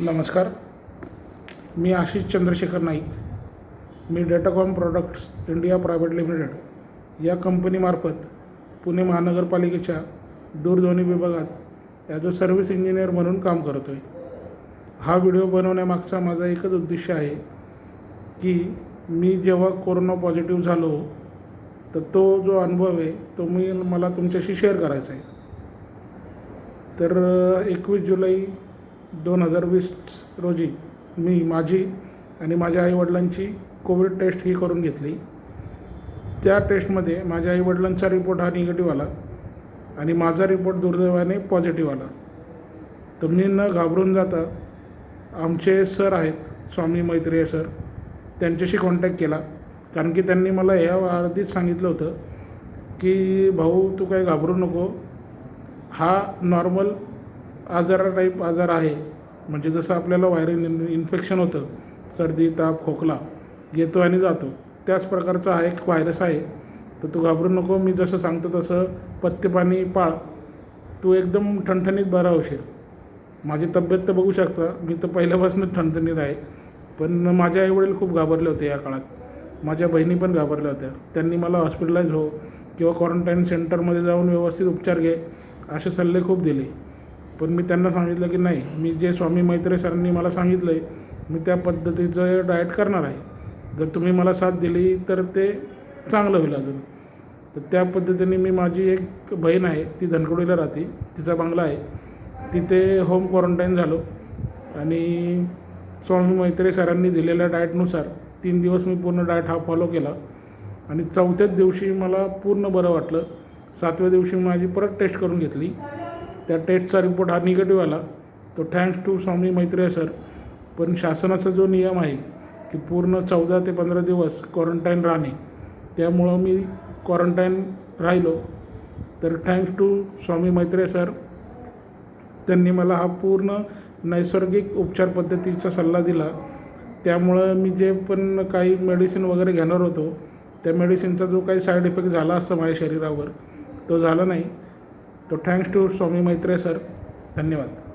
नमस्कार. मी आशिष चंद्रशेखर नाईक. मी Datacom products India private limited या कंपनीमार्फत पुणे महानगरपालिकेच्या दूरध्वनी विभागात ॲज अ सर्व्हिस इंजिनियर म्हणून काम करतो आहे हा व्हिडिओ बनवण्यामागचा माझा एकच उद्देश आहे की मी जेव्हा कोरोना पॉझिटिव्ह झालो तर तो जो अनुभव आहे तो मी मला तुमच्याशी शेअर करायचा आहे. तर एकवीस जुलै दोन हजार वीस रोजी मी माझी आणि माझ्या आईवडिलांची कोविड टेस्ट ही करून घेतली. त्या टेस्टमध्ये माझ्या आईवडिलांचा रिपोर्ट हा निगेटिव्ह आला आणि माझा रिपोर्ट दुर्दैवाने पॉझिटिव्ह आला. तर मी न घाबरून जाता आमचे सर आहेत स्वामी मैत्रेय सर त्यांच्याशी कॉन्टॅक्ट केला. कारण की त्यांनी मला ह्या आधीच सांगितलं होतं की भाऊ तू काही घाबरू नको. हा नॉर्मल आजारा टाईप आजार आहे म्हणजे जसं आपल्याला व्हायरल इन इन्फेक्शन होतं सर्दी ताप खोकला येतो आणि जातो त्याच प्रकारचा हा एक व्हायरस आहे. तर तू घाबरू नको मी जसं सांगतो तसं पथ्य पाणी पाळ. तू एकदम ठणठणीत बरा होशील. माझी तब्येत तर बघू शकता मी तर पहिल्यापासूनच ठणठणीत आहे. पण माझे आईवडील खूप घाबरले होते या काळात. माझ्या बहिणी पण घाबरल्या होत्या. त्यांनी मला हॉस्पिटलाइज हो किंवा क्वारंटाईन सेंटरमध्ये जाऊन व्यवस्थित उपचार घे असे सल्ले खूप दिले. पण मी त्यांना सांगितलं की नाही मी जे स्वामी मैत्रे सरांनी मला सांगितलं आहे मी त्या पद्धतीचं डाएट करणार आहे. जर तुम्ही मला साथ दिली तर ते चांगलं होईल अजून. तर त्या पद्धतीने मी माझी एक बहीण आहे ती धनकुडीला राहते तिचा बंगला आहे. तिथे होम क्वारंटाईन झालो आणि स्वामी मैत्रे सरांनी दिलेल्या डाएटनुसार तीन दिवस मी पूर्ण डाएट हा फॉलो केला. आणि चौथ्याच दिवशी मला पूर्ण बरं वाटलं. सातव्या दिवशी माझी परत टेस्ट करून घेतली. त्या टेस्टचा रिपोर्ट हा निगेटिव्ह आला. तो thanks to Swami Maitreya sir पण शासनाचा जो नियम आहे की पूर्ण चौदा ते पंधरा दिवस क्वारंटाईन राहणे. त्यामुळं मी क्वारंटाईन राहिलो. तर thanks to Swami Maitreya sir त्यांनी मला हा पूर्ण नैसर्गिक उपचार पद्धतीचा सल्ला दिला. त्यामुळं मी जे पण काही मेडिसिन वगैरे घेणार होतो त्या मेडिसिनचा जो काही साईड इफेक्ट झाला असता माझ्या शरीरावर तो झाला नाही. तो thanks to Swami Maitreya sir धन्यवाद